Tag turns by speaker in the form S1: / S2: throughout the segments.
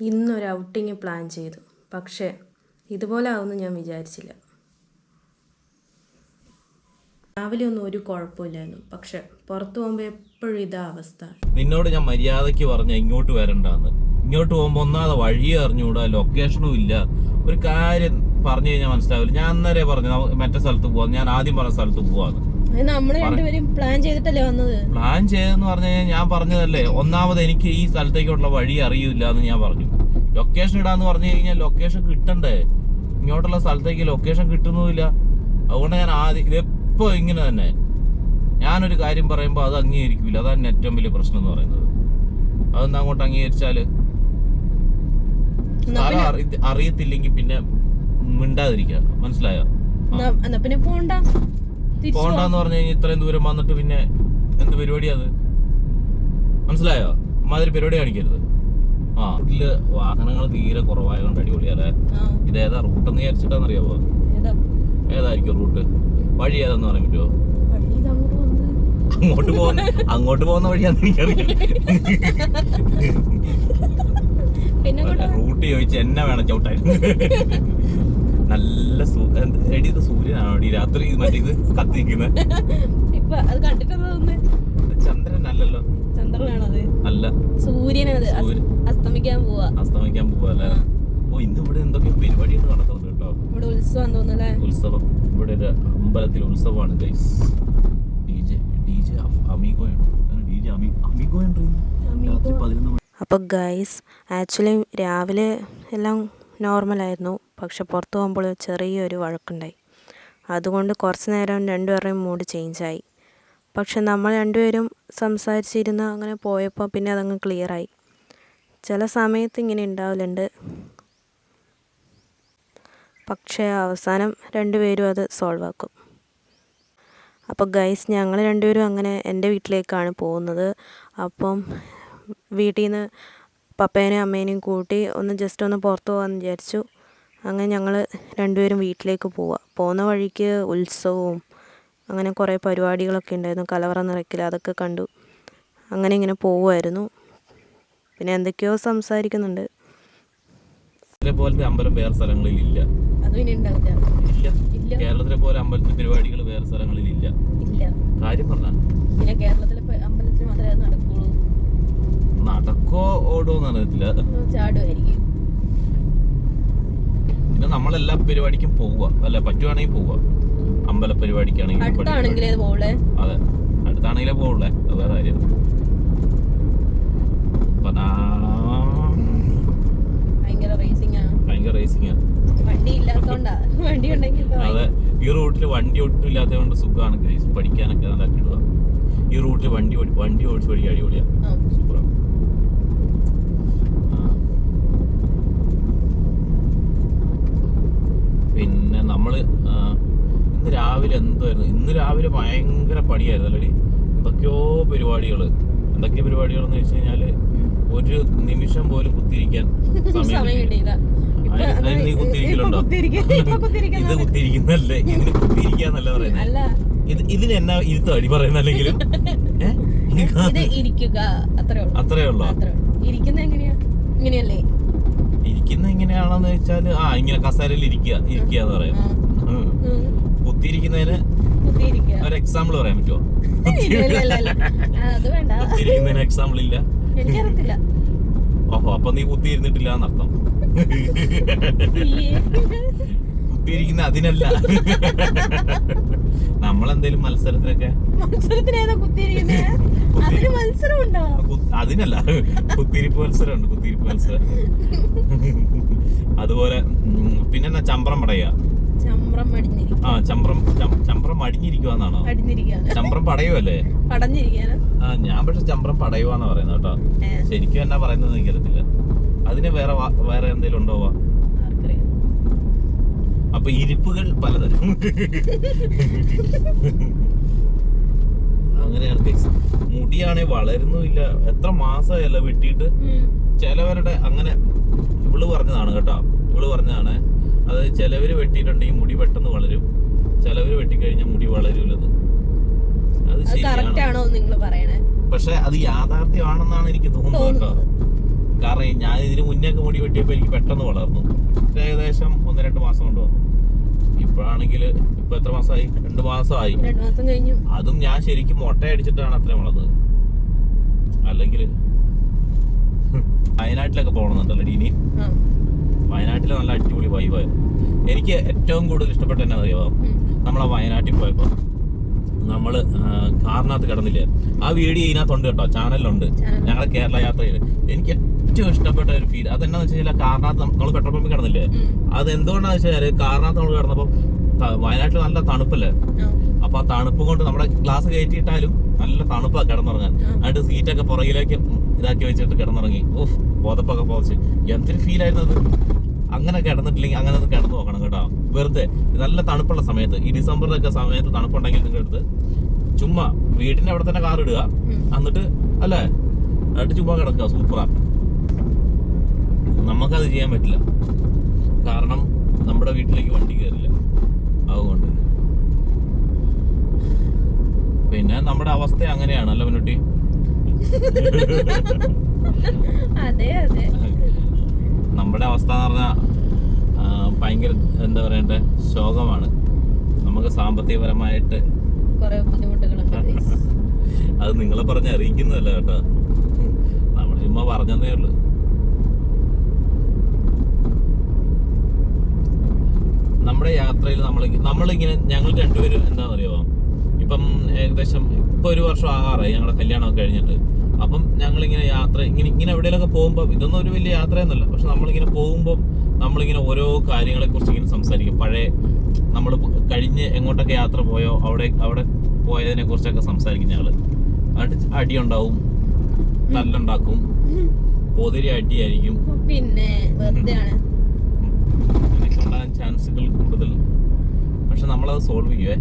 S1: ഇന്നൊരു outing plan ചെയ്തു. പക്ഷേ ഇതുപോലെ ആവുമെന്ന് ഞാൻ വിചാരിച്ചില്ല. രാവിലെ ഒന്നും ഒരു കുഴപ്പമില്ലായിരുന്നു. പക്ഷെ പുറത്തു പോകുമ്പോൾ എപ്പോഴും ഇതാ അവസ്ഥ.
S2: നിന്നോട് ഞാൻ മര്യാദയ്ക്ക് പറഞ്ഞ ഇങ്ങോട്ട് വരണ്ടെന്ന്. ഇങ്ങോട്ട് പോകുമ്പോൾ ഒന്നാമത് വഴി അറിഞ്ഞുകൂടാ ലൊക്കേഷനും ഇല്ല. ഒരു കാര്യം പറഞ്ഞു കഴിഞ്ഞാൽ മനസ്സിലാവില്ല. ഞാൻ അന്നേരെ പറഞ്ഞു മറ്റേ സ്ഥലത്ത് പോവാം. ഞാൻ ആദ്യം പറഞ്ഞ സ്ഥലത്ത് പോവാന്ന്.
S1: പ്ലാൻ
S2: ചെയ്തെന്ന് പറഞ്ഞു കഴിഞ്ഞാൽ ഞാൻ പറഞ്ഞതല്ലേ ഒന്നാമത് എനിക്ക് ഈ സ്ഥലത്തേക്കുള്ള വഴി അറിയില്ല എന്ന് ഞാൻ പറഞ്ഞു. ലൊക്കേഷൻ ഇടാന്ന് പറഞ്ഞു കഴിഞ്ഞാൽ ലൊക്കേഷൻ കിട്ടണ്ടേ? ഇങ്ങോട്ടുള്ള സ്ഥലത്തേക്ക് ലൊക്കേഷൻ കിട്ടുന്നുമില്ല. അതുകൊണ്ട് ഞാൻ ആദ്യം ഇതെപ്പോ ഇങ്ങനെ തന്നെ. ഞാനൊരു കാര്യം പറയുമ്പോ അത് അംഗീകരിക്കില്ല അതാണ് ഏറ്റവും വലിയ പ്രശ്നം എന്ന് പറയുന്നത്. അതെന്താ അങ്ങോട്ട് അംഗീകരിച്ചാൽ? അറിയത്തില്ലെങ്കിൽ പിന്നെ മിണ്ടാതിരിക്കുക. മനസ്സിലായോ?
S1: പിന്നെ പോണ്ട.
S2: പോണ്ടെന്ന് പറഞ്ഞു കഴിഞ്ഞാൽ ഇത്രയും ദൂരം വന്നിട്ട് പിന്നെ എന്ത് പരിപാടിയാ അത്? മനസ്സിലായോ? അമ്മാതിരി പരിപാടി കാണിക്കരുത്. ആ ഇതിൽ വാഹനങ്ങൾ തീരെ കുറവായതുകൊണ്ട് ഇത്
S1: ഏതാ
S2: റൂട്ട് റൂട്ടെന്ന് വിചാരിച്ചിട്ടാന്നറിയാവോ?
S1: ഏതാ?
S2: ഏതായിരിക്കും റൂട്ട് വഴി ഏതാന്ന് പറയാൻ പറ്റുമോ
S1: അങ്ങോട്ട്
S2: പോകുന്ന അങ്ങോട്ട് പോകുന്ന വഴിയാന്ന് എനിക്കറിയാം റൂട്ട് ചോദിച്ച് എന്നെ വേണം ചവിട്ടാൻ. നല്ല എടി ഇത് സൂര്യനാണോ എടി? രാത്രി മറ്റേ ഇത് കത്തിക്കുന്നത്
S1: ഇപ്പൊ അത് തോന്നുന്നത്
S2: ചന്ദ്രൻ അല്ലല്ലോ.
S1: ചന്ദ്രനാണത്.
S2: അല്ല.
S1: സൂര്യനത് അസ്- അസ്തമിക്കാൻ പോവാ.
S2: അസ്തമിക്കാൻ പോവല്ലേ. ഓ ഇന്ന് ഇവിടെ എന്തൊക്കെ പരിപാടികൾ നടക്കുന്നത് കേട്ടോ?
S1: ഇവിടെ ഉത്സവം തോന്നുന്നല്ലേ
S2: ഉത്സവം. ഇവിടെ ഒരു അമ്പലത്തിൽ ഉത്സവമാണ് guys D J D J അമീഗോയാണ് D J Amigo രാത്രി പതിനൊന്ന്
S1: അപ്പോൾ ഗൈസ് ആക്ച്വലി രാവിലെ എല്ലാം നോർമലായിരുന്നു. പക്ഷെ പുറത്ത് പോകുമ്പോൾ ചെറിയൊരു വഴക്കുണ്ടായി. അതുകൊണ്ട് കുറച്ച് നേരം രണ്ടുപേരുടെയും മൂഡ് ചേഞ്ചായി പക്ഷെ നമ്മൾ രണ്ടുപേരും സംസാരിച്ചിരുന്ന് അങ്ങനെ പോയപ്പോൾ പിന്നെ അതങ്ങ് ക്ലിയറായി ചില സമയത്ത് ഇങ്ങനെ ഉണ്ടാവലുണ്ട്. പക്ഷേ അവസാനം രണ്ടുപേരും അത് സോൾവ് ആക്കും. അപ്പോൾ ഗൈസ് ഞങ്ങൾ രണ്ടുപേരും അങ്ങനെ എന്റെ വീട്ടിലേക്കാണ് പോകുന്നത്. അപ്പം വീട്ടിൽ നിന്ന് പപ്പേനെയും അമ്മേനെയും കൂട്ടി ഒന്ന് ജസ്റ്റ് ഒന്ന് പുറത്ത് പോകാമെന്ന് വിചാരിച്ചു. അങ്ങനെ ഞങ്ങൾ രണ്ടുപേരും വീട്ടിലേക്ക് പോവുക പോകുന്ന വഴിക്ക് ഉത്സവവും അങ്ങനെ കുറേ പരിപാടികളൊക്കെ ഉണ്ടായിരുന്നു കലവറ നിറയ്ക്കൽ അതൊക്കെ കണ്ടു. അങ്ങനെ ഇങ്ങനെ പോവുമായിരുന്നു പിന്നെ എന്തൊക്കെയോ സംസാരിക്കുന്നുണ്ട്.
S2: പോലത്തെ അമ്പലം വേറെ സ്ഥലങ്ങളിൽ ഇല്ല. കേരളത്തിലെ പോലെ അമ്പലത്തിൽ പരിപാടികൾ വേറെ സ്ഥലങ്ങളിൽ ഇല്ല.
S1: ഇല്ല
S2: കാര്യം പറഞ്ഞ?
S1: പിന്നെ കേരളത്തിലെ അമ്പലത്തിൽ മാത്രമേ നടക്കുള്ളൂ
S2: നടക്കോ ഓടോന്ന് അറിയത്തില്ല. പിന്നെ നമ്മളെല്ലാ പരിപാടിക്കും പോവുക. അല്ല പറ്റുവാണെങ്കിൽ പോവുക. അമ്പല
S1: പരിപാടിക്കാണെങ്കിൽ അത്.
S2: അടുത്താണെങ്കിലേ പോവുള്ളേ. അത് വേറെ കാര്യം.
S1: ഭയങ്കര റേസിംഗ്
S2: അതെ. ഈ റൂട്ടിൽ വണ്ടി ഒട്ടും ഇല്ലാത്തത് കൊണ്ട് സുഖമാണ് ഗ്രേസ് പഠിക്കാനൊക്കെ നല്ല കിടുക ഈ റൂട്ടിൽ വണ്ടി വണ്ടി ഓടിച്ച് പഠിക്കാൻ
S1: അടിപൊളിയാണ്.
S2: സൂപ്പറാണ് പിന്നെ നമ്മൾ ആ, ഇന്ന് രാവിലെ എന്തായിരുന്നു? ഇന്ന് രാവിലെ ഭയങ്കര പണിയായിരുന്നു അല്ലേ എന്തൊക്കെയോ പരിപാടികൾ എന്തൊക്കെ പരിപാടികൾ എന്ന് വെച്ച് കഴിഞ്ഞാൽ ഒരു നിമിഷം പോലും കുത്തിരിക്കാൻ സമയം നീ ഇത് കുത്തിരിക്കുന്നല്ലേ ഇതിന് കുത്തിരിക്കാന്നല്ല പറയുന്നത് ഇത് ഇതിന് എന്നാ ഇരുത്തോ? അടി പറയുന്നല്ലെങ്കിലും
S1: അല്ലെങ്കിലും. അത്രേ ഉള്ളൂ. ഇരിക്കുന്ന എങ്ങനെയാ? ഇങ്ങനെയല്ലേ?
S2: ഇരിക്കുന്ന എങ്ങനെയാണെന്ന് വെച്ചാൽ ആ ഇങ്ങനെ കസേരയിൽ ഇരിക്കുക ഇരിക്കുക എന്ന് പറയാം
S1: ആ.
S2: ഉം.
S1: ഉം.
S2: കുത്തിയിരിക്കുന്നതിന് ഒരു എക്സാമ്പിൾ പറയാൻ പറ്റുമോ? കുത്തിയിരിക്കുന്നതിന് എക്സാമ്പിൾ ഇല്ല ഓഹോ അപ്പൊ നീ കുത്തിയിരുന്നിട്ടില്ല എന്നർത്ഥം. കുത്തിയിരിക്കുന്ന അതിനല്ല. നമ്മളെന്തേലും മത്സരത്തിനൊക്കെ? അതിനല്ല. കുത്തിരിപ്പ് മത്സരമുണ്ട് കുത്തിരിപ്പ് മത്സരം. അതുപോലെ പിന്നെന്നാ ചമ്പ്രം പടയുക ആ ചമ്പ്രം അടിഞ്ഞിരിക്കുവാന്നാണോ? ചമ്പ്രം പടയുമല്ലേ ആ ഞാൻ പക്ഷെ ചമ്പ്രം പടയുവാന്നാ പറയുന്നത് കേട്ടോ. ശരിക്കും എന്നാ പറയുന്നത് എനിക്കറിയത്തില്ല. അതിന് വേറെ വേറെ എന്തെങ്കിലും ഉണ്ടോ അപ്പൊ ഇരിപ്പുകൾ പലതരം. അങ്ങനെയാണ് guys. മുടിയാണെ വളരുന്നുമില്ല. എത്ര മാസമായല്ല വെട്ടിയിട്ട്. ചിലവരുടെ അങ്ങനെ ഇവൾ പറഞ്ഞതാണ് കേട്ടോ. ഇവൾ പറഞ്ഞതാണ് അത് ചിലവർ വെട്ടിയിട്ടുണ്ടെങ്കിൽ മുടി പെട്ടെന്ന് വളരും. ചിലവർ വെട്ടിക്കഴിഞ്ഞാൽ മുടി വളരൂലത്. അത് ശരിയാണ്.
S1: നിങ്ങൾ പറയണേ?
S2: പക്ഷെ അത് യാഥാർത്ഥ്യമാണെന്നാണ് എനിക്ക് തോന്നുന്നത് കേട്ടോ. കാരണം ഞാൻ ഇതിന് മുന്നേ മുന്നേ ഒക്കെ മുടി വെട്ടിയപ്പോൾ എനിക്ക് പെട്ടെന്ന് വളർന്നു. ഏകദേശം ഒന്ന് രണ്ട് മാസം കൊണ്ട് വന്നു. ഇപ്പോഴാണെങ്കിൽ ഇപ്പൊ എത്ര മാസമായി? രണ്ട് മാസമായി. അതും ഞാൻ ശരിക്കും മുട്ട അടിച്ചിട്ടാണ് അത്ര വളർന്നത്. അല്ലെങ്കിൽ വയനാട്ടിലൊക്കെ പോകണമെന്നുണ്ടല്ലോ ഇനി. വയനാട്ടിൽ നല്ല അടിപൊളി വൈബായിരുന്നു എനിക്ക് ഏറ്റവും കൂടുതൽ ഇഷ്ടപ്പെട്ട എന്നാ അറിയാമോ നമ്മളെ വയനാട്ടിൽ പോയപ്പോൾ നമ്മൾ കാറിനകത്ത് കിടന്നില്ലേ? ആ വീഡിയോ ഇതിനകത്തുണ്ട് കേട്ടോ ചാനലിലുണ്ട്. ഞങ്ങളുടെ കേരള യാത്രയിൽ. എനിക്ക് ഏറ്റവും ഇഷ്ടപ്പെട്ട ഒരു ഫീൽ അതെന്നാന്ന് വെച്ച് കഴിഞ്ഞാൽ കാറിനകത്ത് നമ്മൾ പെട്രോൾ പമ്പിൽ കിടന്നില്ലേ? അത് എന്തുകൊണ്ടാന്ന് വെച്ച് കഴിഞ്ഞാൽ കാറിനകത്ത് നമ്മൾ കിടന്നപ്പോൾ വയനാട്ടിൽ നല്ല തണുപ്പല്ലേ. അപ്പൊ ആ തണുപ്പ് കൊണ്ട് നമ്മുടെ ഗ്ലാസ് കയറ്റിയിട്ടാലും നല്ല തണുപ്പാ കിടന്നുറങ്ങാൻ.
S1: അതിന്റെ
S2: എന്നിട്ട് സീറ്റൊക്കെ പുറകിലേക്ക് ഇതാക്കി വെച്ചിട്ട് കിടന്നുറങ്ങി. ഓഫ് ബോധപ്പൊക്കെ പോച്ച് എന്തൊരു ഫീൽ ആയിരുന്നു അത്? അങ്ങനെ കിടന്നിട്ടില്ലെങ്കിൽ അങ്ങനെ ഒന്ന് കിടന്നു നോക്കണം കേട്ടോ. വെറുതെ. നല്ല തണുപ്പുള്ള സമയത്ത്. ഈ ഡിസംബറിലൊക്കെ സമയത്ത് തണുപ്പുണ്ടെങ്കിൽ നിങ്ങൾ എടുത്ത് ചുമ്മാ വീടിന്റെ അവിടെ തന്നെ കാർ ഇടുക. എന്നിട്ട് അല്ലേ? എന്നിട്ട് ചുമ്മാ കിടക്കുക. സൂപ്പറാ. നമുക്കത് ചെയ്യാൻ പറ്റില്ല. കാരണം നമ്മുടെ വീട്ടിലേക്ക് വണ്ടി കയറില്ല. അതുകൊണ്ട്. പിന്നെ നമ്മുടെ അവസ്ഥ അങ്ങനെയാണ് അല്ല മുന്നോട്ടി
S1: അതെ അതെ.
S2: നമ്മുടെ അവസ്ഥ എന്ന് പറഞ്ഞാൽ ഭയങ്കര എന്താ പറയണ്ടേ ശോകമാണ്. നമുക്ക് സാമ്പത്തികപരമായിട്ട്
S1: കുറേ ബുദ്ധിമുട്ടുകളുണ്ട്
S2: അത് നിങ്ങളെ പറഞ്ഞ് അറിയിക്കുന്നതല്ല കേട്ടോ. നമ്മൾ ചുമ്മാ പറഞ്ഞതേ ഉള്ളൂ. നമ്മുടെ യാത്രയിൽ നമ്മൾ നമ്മളിങ്ങനെ ഞങ്ങൾ രണ്ടുപേരും എന്താണെന്നറിയാമോ ഇപ്പം ഏകദേശം ഇപ്പൊ ഒരു വർഷം ആകാറായി ഞങ്ങളുടെ കല്യാണമൊക്കെ കഴിഞ്ഞിട്ട്. അപ്പം ഞങ്ങളിങ്ങനെ യാത്ര ഇങ്ങനെ ഇങ്ങനെ എവിടെയെങ്കിലൊക്കെ പോകുമ്പോൾ ഇതൊന്നും ഒരു വലിയ യാത്രയൊന്നുമല്ല. പക്ഷെ നമ്മളിങ്ങനെ പോകുമ്പോൾ നമ്മളിങ്ങനെ ഓരോ കാര്യങ്ങളെക്കുറിച്ച് ഇങ്ങനെ സംസാരിക്കും. പഴയ നമ്മൾ കഴിഞ്ഞ് എങ്ങോട്ടൊക്കെ യാത്ര പോയോ അവിടെ അവിടെ പോയതിനെ കുറിച്ചൊക്കെ സംസാരിക്കും ഞങ്ങൾ അടി അടിയുണ്ടാവും തല്ലുണ്ടാക്കും. പൊതിരി അടിയായിരിക്കും.
S1: പിന്നെ
S2: ഉണ്ടാകാൻ ചാൻസുകൾ കൂടുതൽ. പക്ഷെ നമ്മളത് സോൾവ് ചെയ്യുവേ.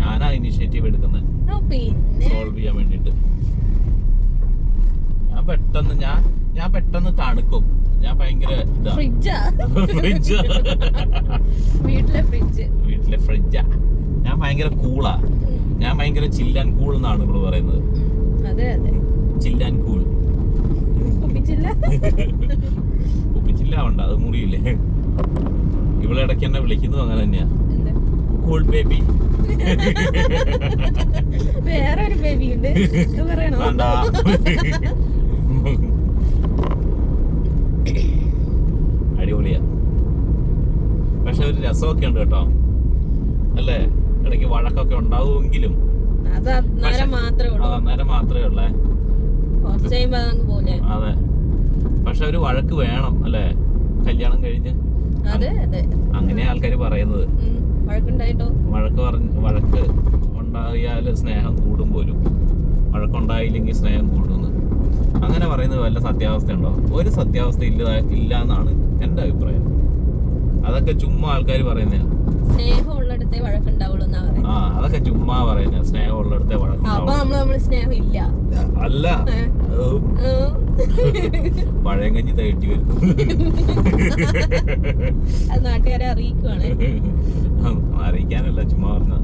S2: ഞാനാ ഇനിഷ്യേറ്റീവ് എടുക്കുന്നത്. സോൾവ് ചെയ്യാൻ വേണ്ടിയിട്ട്. ഞാൻ പെട്ടെന്ന് ഞാൻ ഞാൻ പെട്ടെന്ന് തണുക്കും. ഞാൻ ഭയങ്കര
S1: ഫ്രിഡ്ജ്? വീട്ടിലെ ഫ്രിഡ്ജ്.
S2: വീട്ടിലെ ഫ്രിഡ്ജാ. ഞാൻ ഭയങ്കര കൂളാ. ഞാൻ ഭയങ്കര ചില്ലാൻ കൂൾ എന്നാണ് ഇവിടെ പറയുന്നത്.
S1: അതെ അതെ.
S2: ചില്ലാൻ കൂൾ ഉണ്ട് അത് മുറിയില്ലേ? ഇവിടെ ഇടയ്ക്ക് എന്നെ വിളിക്കുന്നത് അങ്ങനെ തന്നെയാ. കൂൾ ബേബി
S1: വേറെ ഒരു ബേബി ഉണ്ട്. പറയണോ
S2: വേണ്ട അടിപൊളിയാ പക്ഷെ ഒരു രസമൊക്കെ ഉണ്ട് കേട്ടോ. അല്ലേ? ഇടയ്ക്ക് വഴക്കൊക്കെ ഉണ്ടാവുമെങ്കിലും.
S1: അത് അന്നേരം മാത്രമേ ഉള്ളൂ.
S2: അതെ പക്ഷെ ഒരു വഴക്ക് വേണം അല്ലേ? കല്യാണം കഴിഞ്ഞ്. അങ്ങനെ ആൾക്കാർ പറയുന്നത്. വഴക്ക് പറഞ്ഞ് വഴക്ക് ഉണ്ടായാൽ സ്നേഹം കൂടും പോലും. വഴക്കുണ്ടായില്ലെങ്കിൽ സ്നേഹം കൂടുമെന്ന് അങ്ങനെ പറയുന്നത് വല്ല സത്യാവസ്ഥ ഉണ്ടോ ഒരു സത്യാവസ്ഥ ഇല്ല ഇല്ല എന്നാണ് എന്റെ അഭിപ്രായം. അതൊക്കെ ചുമ്മാ ആൾക്കാർ പറയുന്നതാ
S1: സ്നേഹം ഉള്ളിടത്തേ വഴക്കുണ്ടാവുള്ളൂ
S2: ആ അതൊക്കെ ചുമ്മാ പറയുന്ന സ്നേഹം ഉള്ളിടത്തെ
S1: അപ്പൊ
S2: വഴക്കുണ്ടാവും
S1: നമ്മൾ നമ്മൾ സ്നേഹം ഇല്ല
S2: അല്ല.
S1: ഏ?
S2: അത്
S1: ഉം.
S2: പഴയം കഞ്ഞി തേട്ടി വരുന്നു
S1: നാട്ടുകാരെ അറിയിക്കുവാണ്.
S2: അറിയിക്കാനല്ല ചുമ്മാ പറഞ്ഞ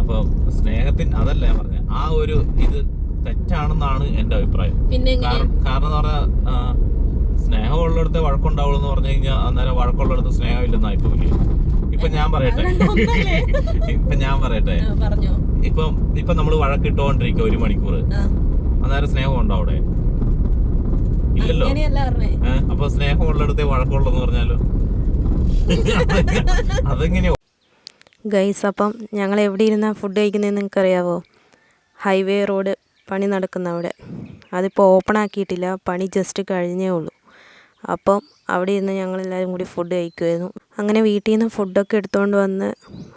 S2: അപ്പൊ സ്നേഹത്തിന് അതല്ല ഞാൻ പറഞ്ഞ. ആ ഒരു ഇത് തെറ്റാണെന്നാണ് എന്റെ അഭിപ്രായം.
S1: പിന്നെ
S2: കാരണം എന്ന് പറഞ്ഞാൽ സ്നേഹം ഉള്ളിടത്തെ വഴക്കുണ്ടാവുള്ളൂ എന്ന് പറഞ്ഞു കഴിഞ്ഞാൽ അന്നേരം വഴക്കുള്ളിടത്ത് സ്നേഹമില്ലെന്നായി പോയി ഇപ്പൊ ഞാൻ പറയട്ടെ? ഇപ്പൊ ഞാൻ പറയട്ടെ.
S1: ആ, പറഞ്ഞോ.
S2: ഇപ്പം ഇപ്പൊ നമ്മൾ വഴക്കിട്ടോണ്ടിരിക്കുക ഒരു മണിക്കൂർ അന്നേരം സ്നേഹം ഉണ്ടോ അവിടെ? ഇല്ലല്ലോ. അപ്പൊ സ്നേഹം ഉള്ളിടത്തെ വഴക്കുള്ളൂ എന്ന് പറഞ്ഞാലോ? അതെങ്ങനെയാ?
S1: ഗൈസ് അപ്പം ഞങ്ങൾ എവിടെ ഇരുന്നാണ് ഫുഡ് കഴിക്കുന്നതെന്ന് നിങ്ങൾക്കറിയാവോ? ഹൈവേ റോഡ് പണി നടക്കുന്ന അവിടെ. അതിപ്പോൾ ഓപ്പൺ ആക്കിയിട്ടില്ല. പണി ജസ്റ്റ് കഴിഞ്ഞേ ഉള്ളൂ. അപ്പം അവിടെ ഇരുന്ന് ഞങ്ങളെല്ലാവരും കൂടി ഫുഡ് കഴിക്കുമായിരുന്നു അങ്ങനെ വീട്ടിൽ നിന്ന് ഫുഡൊക്കെ എടുത്തുകൊണ്ട് വന്ന്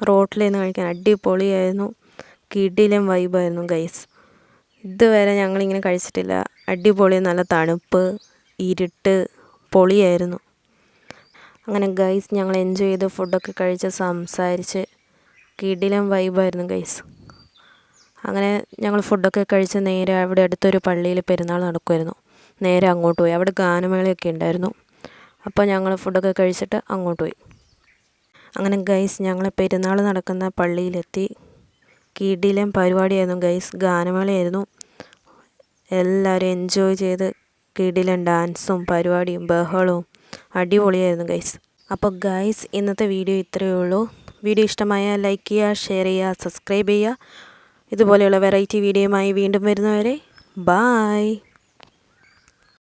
S1: റോട്ടിലിരുന്ന് കഴിക്കാൻ അടിപൊളിയായിരുന്നു. കിടിലം വൈബായിരുന്നു ഗൈസ് ഇതുവരെ ഞങ്ങളിങ്ങനെ കഴിച്ചിട്ടില്ല. അടിപൊളി നല്ല തണുപ്പ് ഇരുട്ട് പൊളിയായിരുന്നു. അങ്ങനെ ഗൈസ് ഞങ്ങൾ എൻജോയ് ചെയ്ത് ഫുഡൊക്കെ കഴിച്ച് സംസാരിച്ച് കിടിലം വൈബായിരുന്നു ഗൈസ് അങ്ങനെ ഞങ്ങൾ ഫുഡൊക്കെ കഴിച്ച് നേരെ അവിടെ അടുത്തൊരു പള്ളിയിൽ പെരുന്നാൾ നടക്കുമായിരുന്നു നേരെ അങ്ങോട്ട് പോയി. അവിടെ ഗാനമേളയൊക്കെ ഉണ്ടായിരുന്നു. അപ്പോൾ ഞങ്ങൾ ഫുഡൊക്കെ കഴിച്ചിട്ട് അങ്ങോട്ട് പോയി. അങ്ങനെ ഗൈസ് ഞങ്ങൾ പെരുന്നാൾ നടക്കുന്ന പള്ളിയിലെത്തി. കിടിലം പരിപാടിയായിരുന്നു ഗൈസ്. ഗാനമേളയായിരുന്നു. എല്ലാവരും എൻജോയ് ചെയ്ത് കിടിലം ഡാൻസും പരിപാടിയും ബഹളവും അടിപൊളിയായിരുന്നു ഗൈസ്. അപ്പോൾ ഗൈസ് ഇന്നത്തെ വീഡിയോ ഇത്രയേ ഉള്ളൂ. വീഡിയോ ഇഷ്ടമായ ലൈക്ക് ചെയ്യുക ഷെയർ ചെയ്യുക സബ്സ്ക്രൈബ് ചെയ്യുക. ഇതുപോലെയുള്ള വെറൈറ്റി വീഡിയോയുമായി വീണ്ടും വരുന്നവരെ ബായ്